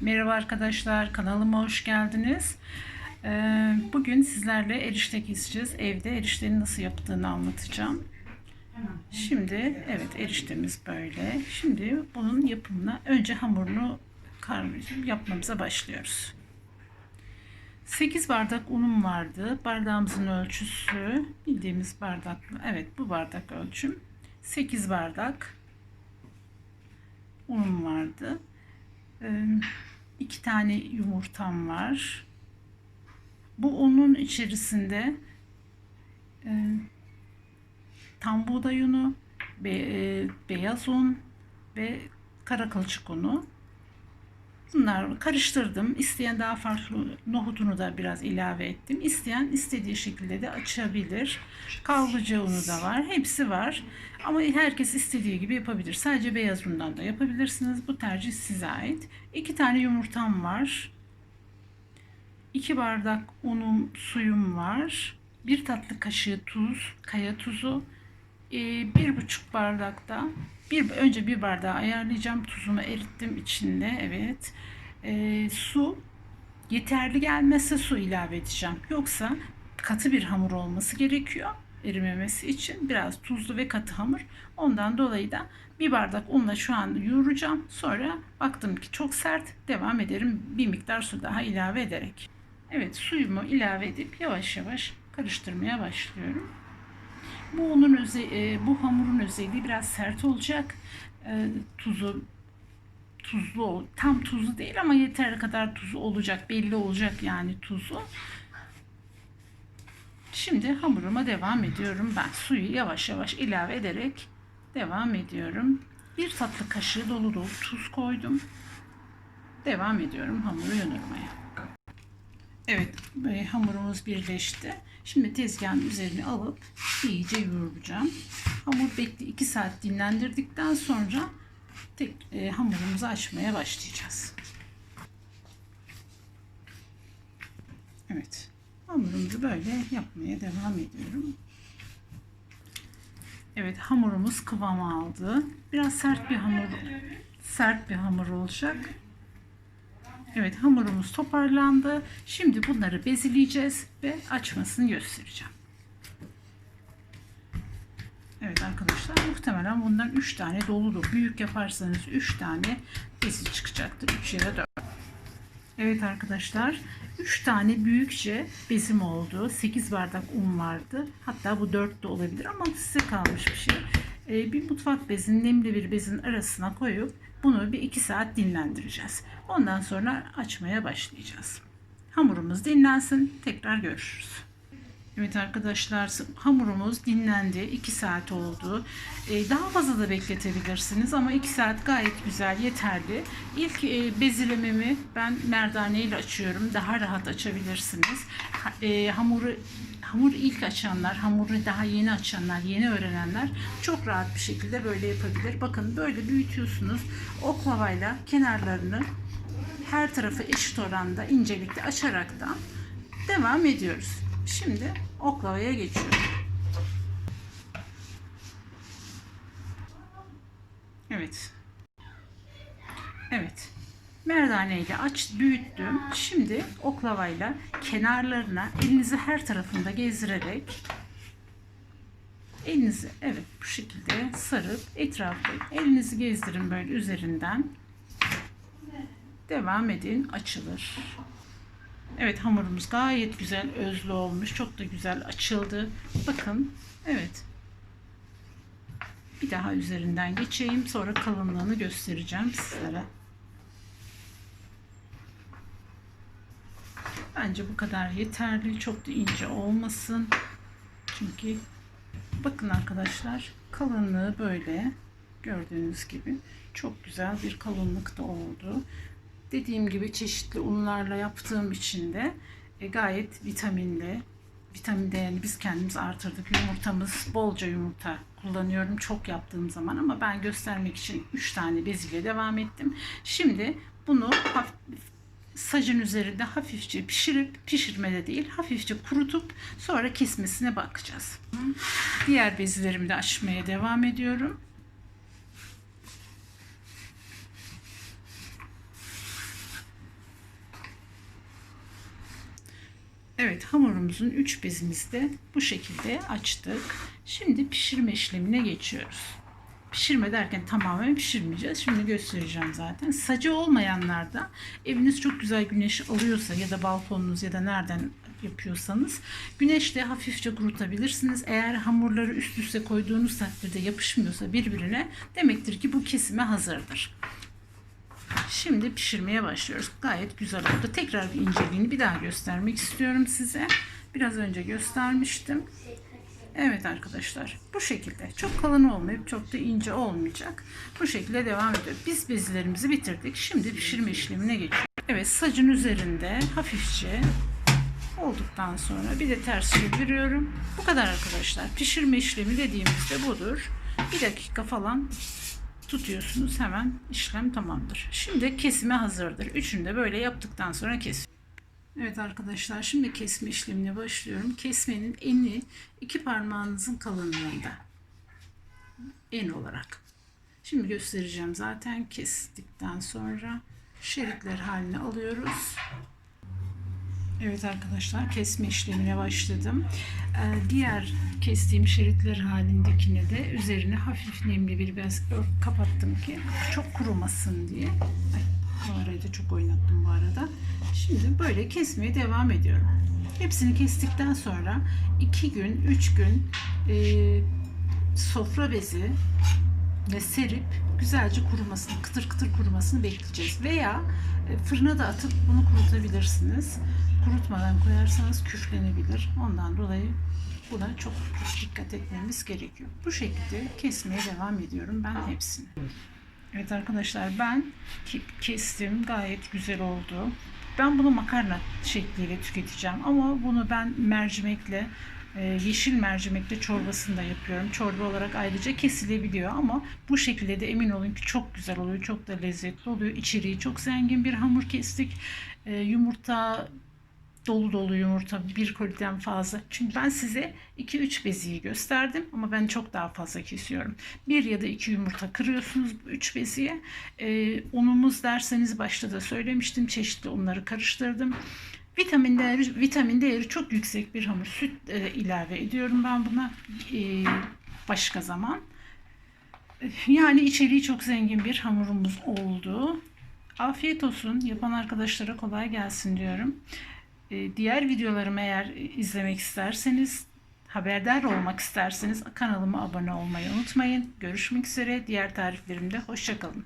Merhaba arkadaşlar, kanalıma hoş geldiniz. Ee, Bugün sizlerle erişte keseceğiz. Evde eriştenin nasıl yaptığını anlatacağım. Şimdi evet eriştemiz böyle. Şimdi bunun yapımına önce hamurunu yapmamıza başlıyoruz. 8 bardak unum vardı. Bardağımızın ölçüsü bildiğimiz bardakla. Evet bu bardak ölçüm. 8 bardak unum vardı. İki tane yumurtam var. Bu unun içerisinde e, tam buğday unu, be, e, beyaz un ve kara kılçık unu. Bunları karıştırdım. İsteyen daha farklı nohutunu da biraz ilave ettim. İsteyen istediği şekilde de açabilir. Kavrulacağı unu da var. Hepsi var. Ama herkes istediği gibi yapabilir. Sadece beyaz undan da yapabilirsiniz. Bu tercih size ait. İki tane yumurtam var. 2 bardak unum, suyum var. Bir tatlı kaşığı tuz, kaya tuzu. Ee, bir buçuk bardakta bir önce bir bardağı ayarlayacağım. Tuzumu erittim içinde. Evet. Ee, su yeterli gelmezse su ilave edeceğim. Yoksa katı bir hamur olması gerekiyor erimemesi için. Biraz tuzlu ve katı hamur. Ondan dolayı da bir bardak unla şu an yoğuracağım. Sonra baktım ki çok sert devam ederim. Bir miktar su daha ilave ederek. Evet suyumu ilave edip yavaş yavaş karıştırmaya başlıyorum. Bu unun öze, e, bu hamurun özelliği biraz sert olacak. E, tuzu tuzlu tam tuzlu değil ama yeterli kadar tuzu olacak, belli olacak yani tuzu. Şimdi hamuruma devam ediyorum. Ben suyu yavaş yavaş ilave ederek devam ediyorum. Bir tatlı kaşığı dolu dolu tuz koydum. Devam ediyorum hamuru yoğurmaya. Evet, böyle hamurumuz birleşti. Şimdi tezgahın üzerine alıp iyice yoğuracağım. Hamur bekli 2 saat dinlendirdikten sonra tek e, hamurumuzu açmaya başlayacağız. Evet, hamurumuzu böyle yapmaya devam ediyorum. Evet, hamurumuz kıvam aldı. Biraz sert bir hamur, sert bir hamur olacak. Evet hamurumuz toparlandı. Şimdi bunları bezileyeceğiz ve açmasını göstereceğim. Evet arkadaşlar muhtemelen bundan 3 tane doludur. Büyük yaparsanız 3 tane bezi çıkacaktır. 3 ya da 4. Evet arkadaşlar 3 tane büyükçe bezim oldu. 8 bardak un vardı. Hatta bu 4 de olabilir ama size kalmış bir şey. Ee, bir mutfak bezinin nemli bir bezin arasına koyup bunu bir 2 saat dinlendireceğiz. Ondan sonra açmaya başlayacağız. Hamurumuz dinlensin. Tekrar görüşürüz. Evet arkadaşlar hamurumuz dinlendi. 2 saat oldu. Ee, daha fazla da bekletebilirsiniz ama 2 saat gayet güzel yeterli. İlk e, bezilememi ben merdane ile açıyorum. Daha rahat açabilirsiniz. Ha, e, hamuru hamur ilk açanlar, hamuru daha yeni açanlar, yeni öğrenenler çok rahat bir şekilde böyle yapabilir. Bakın böyle büyütüyorsunuz. Oklavayla kenarlarını her tarafı eşit oranda incelikte açaraktan devam ediyoruz. Şimdi oklavaya geçiyorum. Evet. Evet. Merdane ile aç büyüttüm. Şimdi oklavayla kenarlarına elinizi her tarafında gezdirerek elinizi evet bu şekilde sarıp etrafı elinizi gezdirin böyle üzerinden. Devam edin açılır. Evet hamurumuz gayet güzel özlü olmuş. Çok da güzel açıldı. Bakın evet. Bir daha üzerinden geçeyim. Sonra kalınlığını göstereceğim sizlere. Bence bu kadar yeterli. Çok da ince olmasın. Çünkü bakın arkadaşlar kalınlığı böyle gördüğünüz gibi çok güzel bir kalınlıkta oldu. Dediğim gibi çeşitli unlarla yaptığım için de e, gayet vitaminli. Vitamin değerini biz kendimiz artırdık. Yumurtamız bolca yumurta kullanıyorum çok yaptığım zaman ama ben göstermek için 3 tane bez devam ettim. Şimdi bunu hafif sacın üzerinde hafifçe pişirip pişirmede değil hafifçe kurutup sonra kesmesine bakacağız. Diğer bezlerimi de açmaya devam ediyorum. Evet hamurumuzun 3 bezimizi de bu şekilde açtık. Şimdi pişirme işlemine geçiyoruz. Pişirme derken tamamen pişirmeyeceğiz. Şimdi göstereceğim zaten. Sacı olmayanlar da eviniz çok güzel güneş alıyorsa ya da balkonunuz ya da nereden yapıyorsanız güneşte hafifçe kurutabilirsiniz. Eğer hamurları üst üste koyduğunuz takdirde yapışmıyorsa birbirine demektir ki bu kesime hazırdır. Şimdi pişirmeye başlıyoruz. Gayet güzel oldu. Tekrar bir inceliğini bir daha göstermek istiyorum size. Biraz önce göstermiştim. Evet arkadaşlar bu şekilde çok kalın olmayıp çok da ince olmayacak. Bu şekilde devam ediyor. Biz bezilerimizi bitirdik. Şimdi pişirme işlemine geçiyoruz. Evet sacın üzerinde hafifçe olduktan sonra bir de ters çeviriyorum. Bu kadar arkadaşlar. Pişirme işlemi dediğimizde budur. Bir dakika falan tutuyorsunuz hemen işlem tamamdır. Şimdi kesime hazırdır. Üçünü de böyle yaptıktan sonra kes. Evet arkadaşlar şimdi kesme işlemine başlıyorum. Kesmenin eni iki parmağınızın kalınlığında. En olarak. Şimdi göstereceğim zaten kestikten sonra şeritler haline alıyoruz. Evet arkadaşlar kesme işlemine başladım. Ee, diğer kestiğim şeritler halindekine de üzerine hafif nemli bir bez kapattım ki çok kurumasın diye. Ay, bu arayı da çok oynattım bu arada. Şimdi böyle kesmeye devam ediyorum. Hepsini kestikten sonra 2 gün, 3 gün e, sofra bezi serip güzelce kurumasını, kıtır kıtır kurumasını bekleyeceğiz. Veya e, fırına da atıp bunu kurutabilirsiniz. Kurutmadan koyarsanız küflenebilir. Ondan dolayı buna çok dikkat etmemiz gerekiyor. Bu şekilde kesmeye devam ediyorum ben hepsini. Evet arkadaşlar ben ke- kestim. Gayet güzel oldu. Ben bunu makarna şekliyle tüketeceğim ama bunu ben mercimekle yeşil mercimekle çorbasını da yapıyorum. Çorba olarak ayrıca kesilebiliyor ama bu şekilde de emin olun ki çok güzel oluyor. Çok da lezzetli oluyor. İçeriği çok zengin bir hamur kestik. E, yumurta dolu dolu yumurta bir koliden fazla. Çünkü ben size 2-3 beziyi gösterdim ama ben çok daha fazla kesiyorum. Bir ya da iki yumurta kırıyorsunuz 3 beziye. Ee, unumuz derseniz başta da söylemiştim. Çeşitli unları karıştırdım. Vitamin değeri, vitamin değeri çok yüksek bir hamur. Süt e, ilave ediyorum ben buna e, başka zaman. Yani içeriği çok zengin bir hamurumuz oldu. Afiyet olsun. Yapan arkadaşlara kolay gelsin diyorum. Ee, Diğer videolarımı eğer izlemek isterseniz, haberdar olmak isterseniz kanalıma abone olmayı unutmayın. Görüşmek üzere. Diğer tariflerimde hoşçakalın.